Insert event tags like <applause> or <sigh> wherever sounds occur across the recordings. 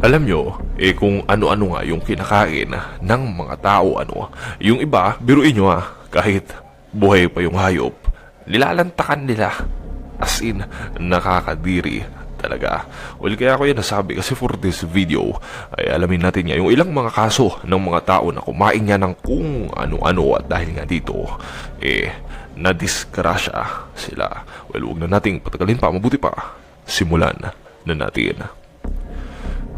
Alam nyo, eh kung ano-ano nga yung kinakain ng mga tao ano. Yung iba, biruin nyo ah, kahit buhay pa yung hayop, nilalantakan nila. As in, nakakadiri talaga. Well, kaya ako yan nasabi kasi for this video ay alamin natin nga yung ilang mga kaso ng mga tao na kumain nga ng kung ano-ano at dahil nga dito, eh, nadiskrasya sila. Well, huwag na nating patagalin pa, mabuti pa. Simulan na natin.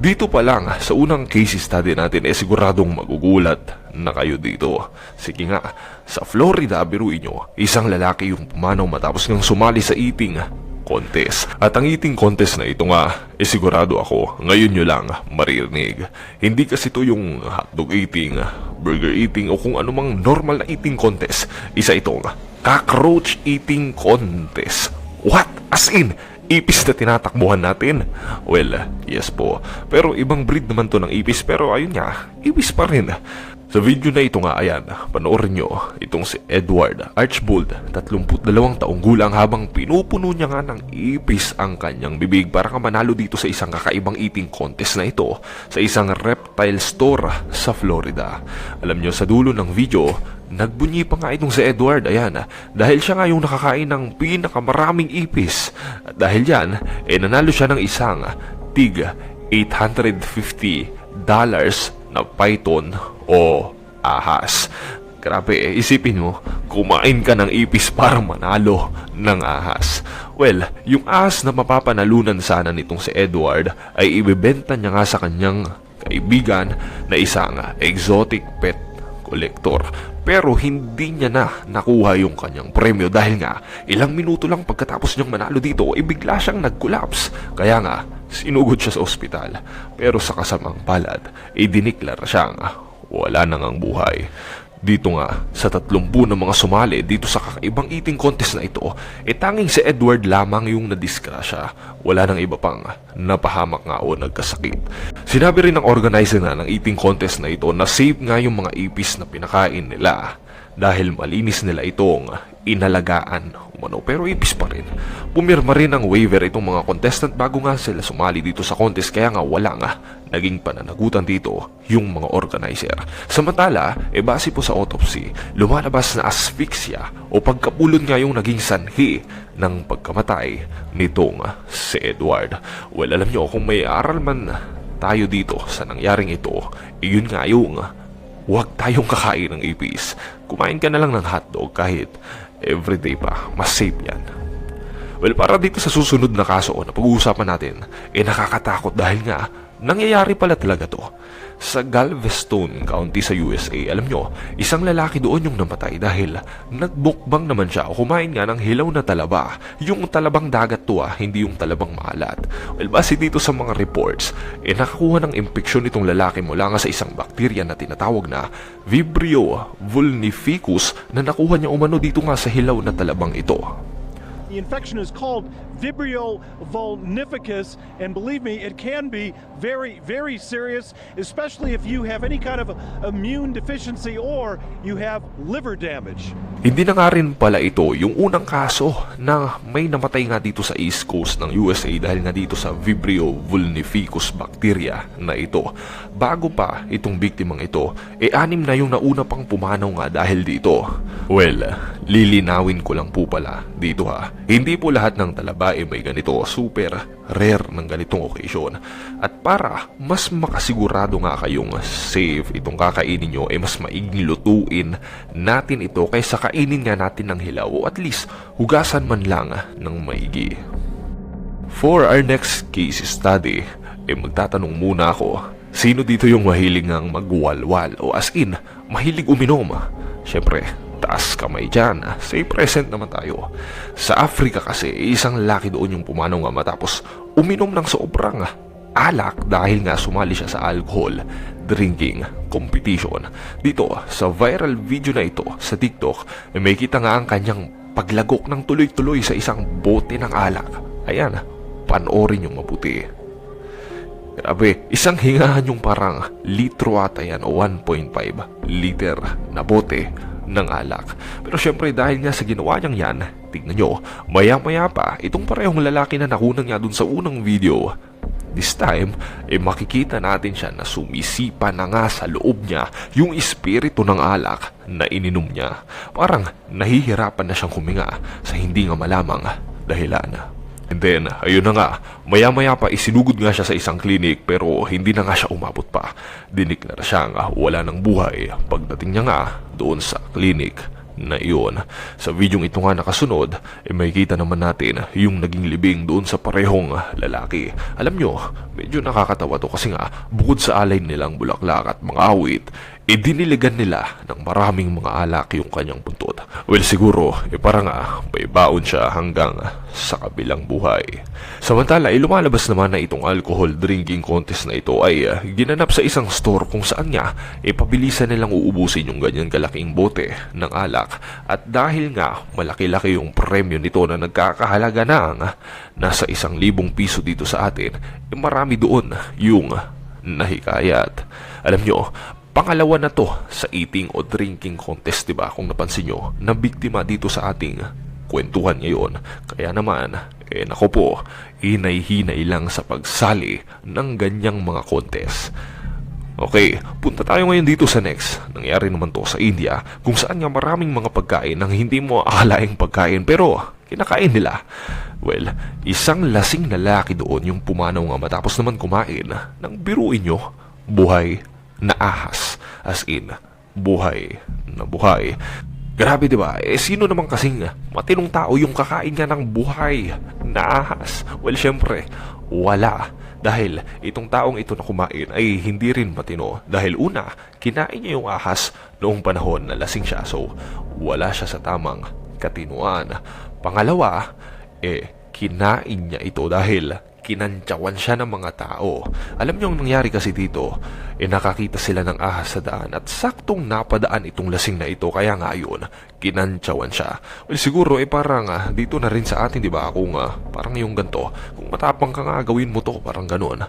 Dito pa lang, sa unang case study natin, eh siguradong magugulat na kayo dito. Sige nga, sa Florida, biruin nyo, isang lalaki yung pumanaw matapos ngang sumali sa eating contest. At ang eating contest na ito nga, eh sigurado ako, ngayon nyo lang maririnig. Hindi kasi ito yung hotdog eating, burger eating, o kung anumang normal na eating contest. Isa itong cockroach eating contest. What? As in, ipis na tinatakbuhan natin? Well, yes po. Pero ibang breed naman to ng ipis pero ayun nga, ipis pa rin. Sa video na ito nga, ayan, panoorin nyo, itong si Edward Archbold, 32 taong gulang habang pinupuno niya nga ng ipis ang kanyang bibig para ka manalo dito sa isang kakaibang eating contest na ito sa isang reptile store sa Florida. Alam nyo, sa dulo ng video, Nagbunyi pa nga itong si Edward, ayan, dahil siya nga yung nakakain ng pinakamaraming ipis. At dahil yan, eh nanalo siya ng isang tig 850 dollars na python o ahas. Grabe eh, isipin mo, kumain ka ng ipis para manalo ng ahas. Well, yung ahas na mapapanalunan sana nitong si Edward ay ibebenta niya nga sa kanyang kaibigan na isang exotic pet collector. Pero hindi niya na nakuha yung kanyang premyo dahil nga ilang minuto lang pagkatapos niyang manalo dito ay bigla siyang nag-collapse. Kaya nga, sinugod siya sa ospital. Pero sa kasamang palad, ay diniklara siyang wala nang ang buhay. Dito nga, sa 30 ng mga sumali dito sa kakaibang eating contest na ito, e tanging si Edward lamang yung nadiskrasya. Wala nang iba pang napahamak nga o nagkasakit. Sinabi rin ng organizer na ng eating contest na ito na safe nga yung mga ipis na pinakain nila dahil malinis nila itong inalagaan umano pero ipis pa rin. Pumirma rin ng waiver itong mga contestant bago nga sila sumali dito sa contest kaya nga wala nga naging pananagutan dito yung mga organizer. Samantala, e base po sa autopsy, lumalabas na asphyxia o pagkapulon nga yung naging sanhi ng pagkamatay nitong si Edward. Well, alam nyo, kung may aral man tayo dito sa nangyaring ito, iyon nga yung Huwag tayong kakain ng ipis. Kumain ka na lang ng hotdog kahit everyday pa. Mas safe yan. Well, para dito sa susunod na kaso na pag-uusapan natin, eh nakakatakot dahil nga, nangyayari pala talaga to. Sa Galveston County sa USA, alam nyo, isang lalaki doon yung namatay dahil nagbukbang naman siya o kumain nga ng hilaw na talaba. Yung talabang dagat to ah, hindi yung talabang maalat. Well, base dito sa mga reports, eh nakakuha ng impeksyon itong lalaki mula nga sa isang bakterya na tinatawag na Vibrio vulnificus na nakuha niya umano dito nga sa hilaw na talabang ito. The infection is called Vibrio vulnificus, and believe me, it can be very, very serious, especially if you have any kind of immune deficiency or you have liver damage. Hindi na nga rin pala ito yung unang kaso na may namatay nga dito sa East Coast ng USA dahil nga dito sa Vibrio vulnificus bacteria na ito. Bago pa itong biktimang ito, e anim na yung nauna pang pumanaw nga dahil dito. Well, lilinawin ko lang po pala dito ha. Hindi po lahat ng talaba ay may ganito super rare ng ganitong occasion. At para mas makasigurado nga kayong safe itong kakainin nyo, ay mas maiging lutuin natin ito kaysa kainin nga natin ng hilaw o at least hugasan man lang ng maigi. For our next case study, eh magtatanong muna ako, sino dito yung mahilig ng magwalwal o as in, mahilig uminom? Siyempre, taas kamay dyan. Say present naman tayo. Sa Africa kasi, isang lalaki doon yung pumanaw matapos uminom ng sobrang alak dahil nga sumali siya sa alcohol drinking competition. Dito, sa viral video na ito sa TikTok, may kita nga ang kanyang paglagok ng tuloy-tuloy sa isang bote ng alak. Ayan, panoorin yung mabuti. Grabe, isang hingahan yung parang litro ata yan o 1.5 liter na bote ng alak. Pero syempre dahil nga sa ginawa niyang yan, tignan nyo, maya maya pa, itong parehong lalaki na nakunan niya dun sa unang video, this time, eh makikita natin siya na sumisipa na nga sa loob niya yung espiritu ng alak na ininom niya. Parang nahihirapan na siyang huminga sa hindi nga malamang dahilan. And then, ayun na nga, maya-maya pa isinugod nga siya sa isang klinik pero hindi na nga siya umabot pa. Dinik na siyang wala ng buhay pagdating niya nga doon sa klinik na iyon. Sa videong ito nga nakasunod, eh makikita naman natin yung naging libing doon sa parehong lalaki. Alam nyo, medyo nakakatawa to kasi nga bukod sa alay nilang bulaklak at mga awit, eh diniligan nila ng maraming mga alak yung kanyang buntot. Well siguro, eh para nga may baon siya hanggang sa kabilang buhay. Samantala, eh lumalabas naman na itong alcohol drinking contest na ito ay ah, ginanap sa isang store kung saan nga eh pabilisan nilang uubusin yung ganyan kalaking bote ng alak. At dahil nga malaki-laki yung premyo nito na nagkakahalaga ng nasa isang libong piso dito sa atin, eh marami doon yung nahikayat. Alam nyo, pangalawa na to sa eating o drinking contest, di ba? Kung napansin nyo, na biktima dito sa ating kwentuhan ngayon. Kaya naman, eh nako po, hinay-hinay lang sa pagsali ng ganyang mga contest. Okay, punta tayo ngayon dito sa next. Nangyari naman to sa India kung saan nga maraming mga pagkain nang hindi mo akalaing pagkain pero kinakain nila. Well, isang lasing lalaki doon yung pumanaw nga matapos naman kumain nang biruin nyo, buhay na ahas. As in, buhay na buhay. Grabe 'di ba? Eh sino naman kasing matinong tao yung kakain nga ng buhay na ahas? Well, syempre, wala. Dahil itong taong ito na kumain ay hindi rin matino. Dahil una, kinain niya yung ahas noong panahon na lasing siya. So, wala siya sa tamang katinuan. Pangalawa, eh, kinain niya ito dahil kinantsawan siya ng mga tao. Alam niyo ang nangyari kasi dito, eh nakakita sila ng ahas sa daan at saktong napadaan itong lasing na ito kaya nga yun, kinantsawan siya. Well siguro eh parang ah, dito na rin sa atin di ba kung ah, parang yung ganto, kung matapang ka nga gawin mo to, parang ganun.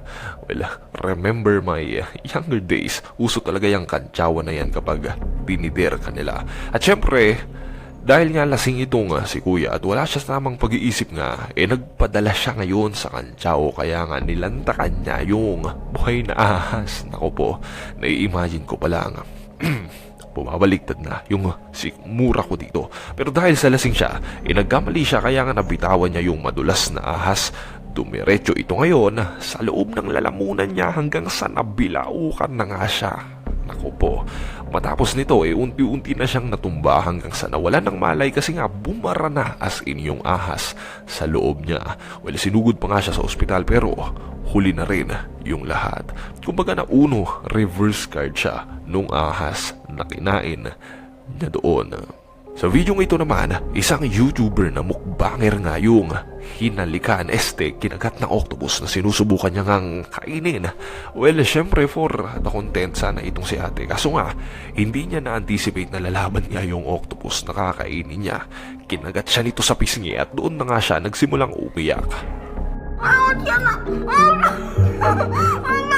Well, remember my ah, younger days, uso talaga yung kantsawan na yan kapag dinider ka nila. At syempre, dahil nga lasing itong si kuya at wala siya tamang pag-iisip nga, eh nagpadala siya ngayon sa kantsao kaya nga nilantakan niya yung buhay na ahas. Nako po, nai-imagine ko pa lang. <clears throat> Bumabaliktad na yung si mura ko dito. Pero dahil sa lasing siya, eh nagkamali siya kaya nga nabitawan niya yung madulas na ahas. Dumiretso ito ngayon sa loob ng lalamunan niya hanggang sa nabilaukan na nga siya. Nako po, matapos nito eh unti-unti na siyang natumba hanggang sa nawala ng malay kasi nga bumara na as in yung ahas sa loob niya. Well, sinugod pa nga siya sa ospital pero huli na rin yung lahat. Kumbaga na uno, reverse card siya nung ahas na kinain niya doon. Sa video ito naman, isang YouTuber na mukbanger nga yung hinalikan este kinagat ng octopus na sinusubukan niya ngang kainin. Well, syempre for the content sana itong si ate. Kaso nga, hindi niya na-anticipate na lalaban niya yung octopus na kakainin niya. Kinagat siya nito sa pisngi at doon na nga siya nagsimulang umiyak. <laughs>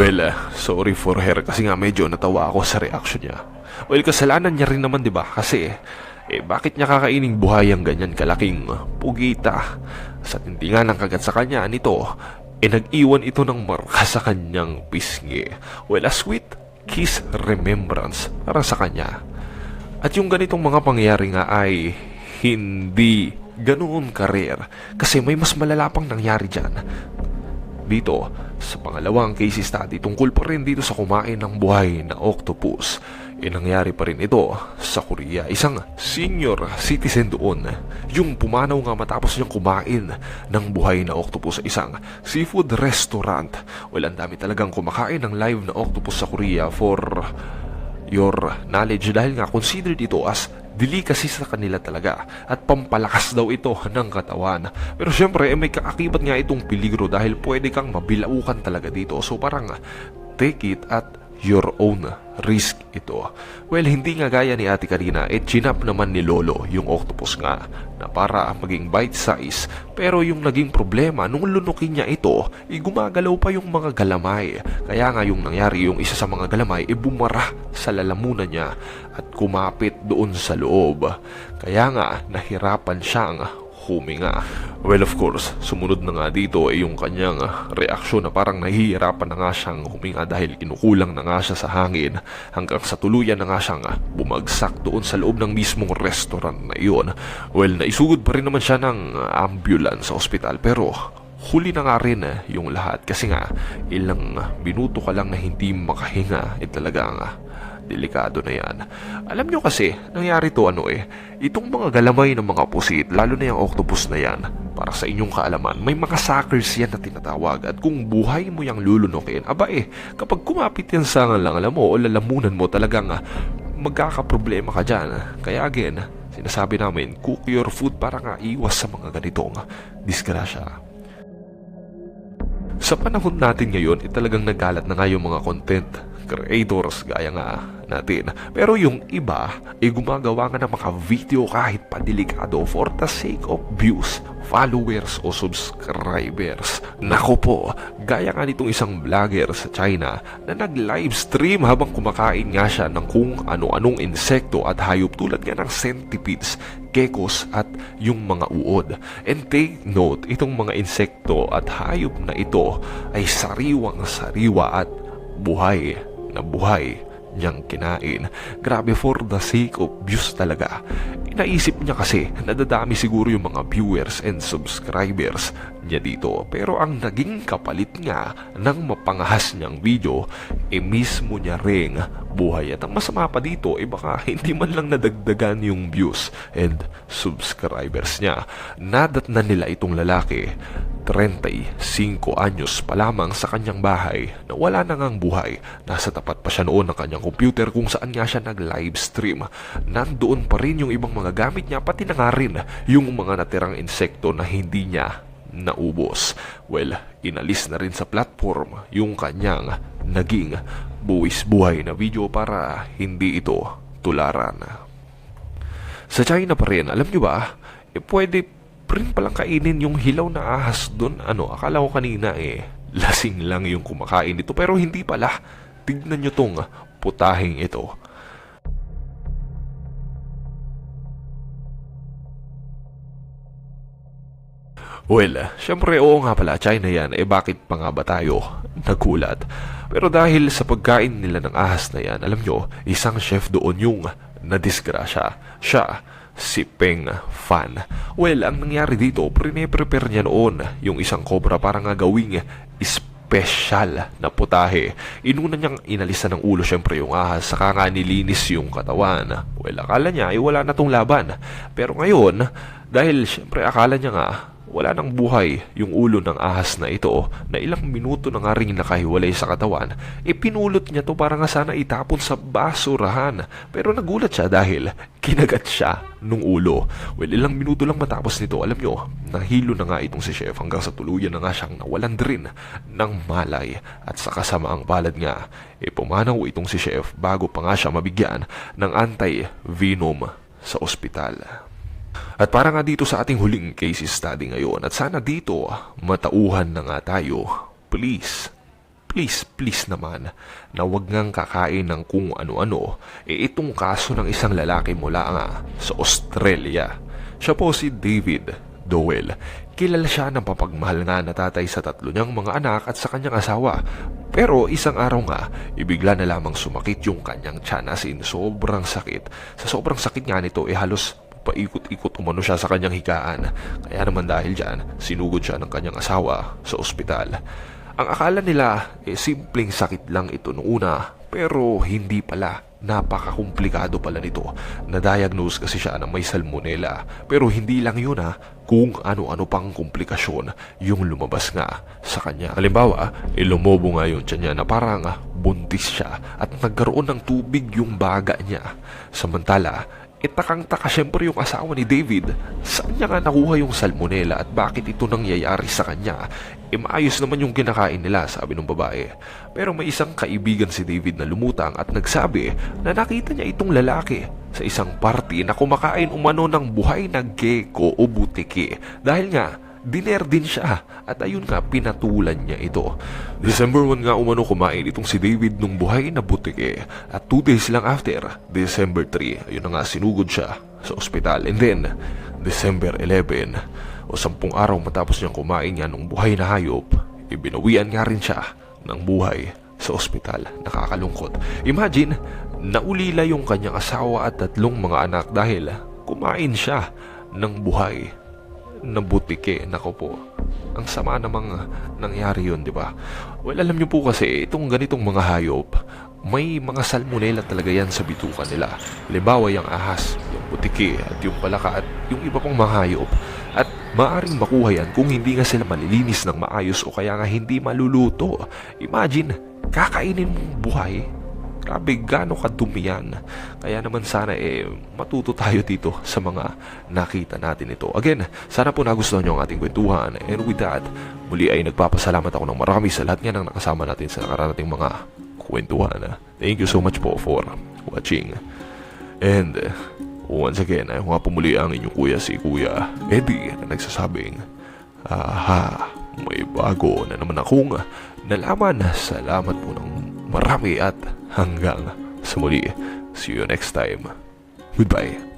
Well, uh, sorry for her kasi nga medyo natawa ako sa reaction niya. Well, kasalanan niya rin naman 'di ba? Kasi eh bakit niya kakaining buhay ang ganyan kalaking pugita? Sa tintingan ng kagat sa kanya nito, eh nag-iwan ito ng marka sa kanyang pisngi. Well, a sweet kiss remembrance para sa kanya. At yung ganitong mga pangyayari nga ay hindi ganoon karer kasi may mas malala pang nangyari dyan dito sa pangalawang case study tungkol pa rin dito sa kumain ng buhay na octopus. E nangyari pa rin ito sa Korea. Isang senior citizen doon yung pumanaw nga matapos niyang kumain ng buhay na octopus sa isang seafood restaurant. Well, ang dami talagang kumakain ng live na octopus sa Korea for your knowledge dahil nga considered ito as delicacy sa kanila talaga at pampalakas daw ito <laughs> ng katawan. Pero syempre, eh, may kaakibat nga itong peligro dahil pwede kang mabilaukan talaga dito. So parang take it at your own risk ito. Well, hindi nga gaya ni ate kanina, eh chinap naman ni Lolo yung octopus nga na para maging bite size. Pero yung naging problema, nung lunukin niya ito, eh gumagalaw pa yung mga galamay. Kaya nga yung nangyari, yung isa sa mga galamay, eh bumara sa lalamunan niya at kumapit doon sa loob. Kaya nga, nahirapan siyang huminga. Well, of course, sumunod na nga dito ay yung kanyang reaksyon na parang nahihirapan na nga siyang huminga dahil kinukulang na nga siya sa hangin hanggang sa tuluyan na nga siyang bumagsak doon sa loob ng mismong restaurant na iyon. Well, naisugod pa rin naman siya ng ambulance sa ospital pero huli na nga rin yung lahat kasi nga ilang minuto ka lang na hindi makahinga eh talagang delikado na yan. Alam nyo kasi, nangyari to ano eh, itong mga galamay ng mga pusit, lalo na yung octopus na yan, para sa inyong kaalaman, may mga suckers yan na tinatawag at kung buhay mo yung lulunukin, aba eh, kapag kumapit yan sa lang alam mo o lalamunan mo talagang ah, magkakaproblema ka dyan. Kaya again, sinasabi namin, cook your food para nga iwas sa mga ganitong disgrasya. Sa panahon natin ngayon, eh, talagang nagalat na nga yung mga content creators gaya nga natin. Pero yung iba, ay gumagawa nga ng mga video kahit padelikado for the sake of views, followers o subscribers. Nako po, gaya nga nitong isang vlogger sa China na nag-livestream habang kumakain nga siya ng kung ano-anong insekto at hayop tulad nga ng centipedes, geckos at yung mga uod. And take note, itong mga insekto at hayop na ito ay sariwang sariwa at buhay na buhay niyang kinain. Grabe for the sake of views talaga. Inaisip niya kasi nadadami siguro yung mga viewers and subscribers niya dito. Pero ang naging kapalit nga ng mapangahas niyang video, e mismo niya ring buhay. At ang masama pa dito, e baka <laughs> hindi man lang nadagdagan yung views and subscribers niya. Nadat na nila itong lalaki 35 anyos pa lamang sa kanyang bahay na wala na ngang buhay. Nasa tapat pa siya noon ng kanyang computer kung saan nga siya nag-livestream. Nandoon pa rin yung ibang mga gamit niya pati na nga rin yung mga natirang insekto na hindi niya naubos. Well, inalis na rin sa platform yung kanyang naging buwis buhay na video para hindi ito tularan. Sa China pa rin, alam nyo ba, eh, pwede rin palang kainin yung hilaw na ahas doon. Ano, akala ko kanina eh, lasing lang yung kumakain nito. Pero hindi pala. Tignan nyo tong putahing ito. Well, syempre oo nga pala, China yan, eh bakit pa nga ba tayo nagulat? Pero dahil sa pagkain nila ng ahas na yan, alam nyo, isang chef doon yung nadisgrasya. Siya, si Peng Fan. Well, ang nangyari dito, prepare niya noon yung isang cobra para nga gawing special na putahe. Inuna niyang inalisan ng ulo syempre yung ahas, saka nga nilinis yung katawan. Well, akala niya ay wala na tong laban. Pero ngayon, dahil syempre akala niya nga wala nang buhay yung ulo ng ahas na ito na ilang minuto na nga rin nakahiwalay sa katawan, e pinulot niya to para nga sana itapon sa basurahan. Pero nagulat siya dahil kinagat siya nung ulo. Well, ilang minuto lang matapos nito, alam nyo, nahilo na nga itong si Chef hanggang sa tuluyan na nga siyang nawalan rin ng malay. At sa kasamaang palad nga, e pumanaw itong si Chef bago pa nga siya mabigyan ng anti-venom sa ospital. At para nga dito sa ating huling case study ngayon at sana dito matauhan na nga tayo, please, please, please naman na wag ngang kakain ng kung ano-ano e itong kaso ng isang lalaki mula nga sa Australia. Siya po si David Dowell. Kilala siya ng papagmahal nga na tatay sa tatlo niyang mga anak at sa kanyang asawa. Pero isang araw nga, ibigla na lamang sumakit yung kanyang tiyan as sobrang sakit. Sa sobrang sakit nga nito, eh halos paikot-ikot umano siya sa kanyang higaan. Kaya naman dahil dyan, sinugod siya ng kanyang asawa sa ospital. Ang akala nila, eh, simpleng sakit lang ito noong una, pero hindi pala. Napakakomplikado pala nito. Na-diagnose kasi siya na may salmonella. Pero hindi lang yun ha, kung ano-ano pang komplikasyon yung lumabas nga sa kanya. Halimbawa, ilumobo nga yung tiyan niya na parang buntis siya at nagkaroon ng tubig yung baga niya. Samantala, Itakang-taka syempre yung asawa ni David. Saan niya nga nakuha yung salmonella at bakit ito nangyayari sa kanya? E maayos naman yung kinakain nila, sabi ng babae. Pero may isang kaibigan si David na lumutang at nagsabi na nakita niya itong lalaki sa isang party na kumakain umano ng buhay na gecko o butiki. Dahil nga, Diner din siya at ayun nga pinatulan niya ito. December 1 nga umano kumain itong si David nung buhay na butike at 2 days lang after, December 3, ayun na nga sinugod siya sa ospital. And then, December 11, o sampung araw matapos niyang kumain niya nung buhay na hayop, ibinawian nga rin siya ng buhay sa ospital. Nakakalungkot. Imagine, naulila yung kanyang asawa at tatlong mga anak dahil kumain siya ng buhay na butike. Nako po. Ang sama namang nangyari yun, di ba? Well, alam niyo po kasi, itong ganitong mga hayop, may mga salmonella talaga yan sa bituka nila. Halimbawa, yung ahas, yung butike, at yung palaka, at yung iba pang mga hayop. At maaring makuha yan kung hindi nga sila malilinis ng maayos o kaya nga hindi maluluto. Imagine, kakainin mong buhay, Grabe, gaano kadumi yan. Kaya naman sana eh, matuto tayo dito sa mga nakita natin ito. Again, sana po nagustuhan nyo ang ating kwentuhan. And with that, muli ay nagpapasalamat ako ng marami sa lahat nga ng nakasama natin sa nakararating mga kwentuhan. Thank you so much po for watching. And once again, ay nga po muli ang inyong kuya si Kuya Eddie na nagsasabing, Aha, may bago na naman akong nalaman. Salamat po ng marami at hanggang sa muli. See you next time. Goodbye.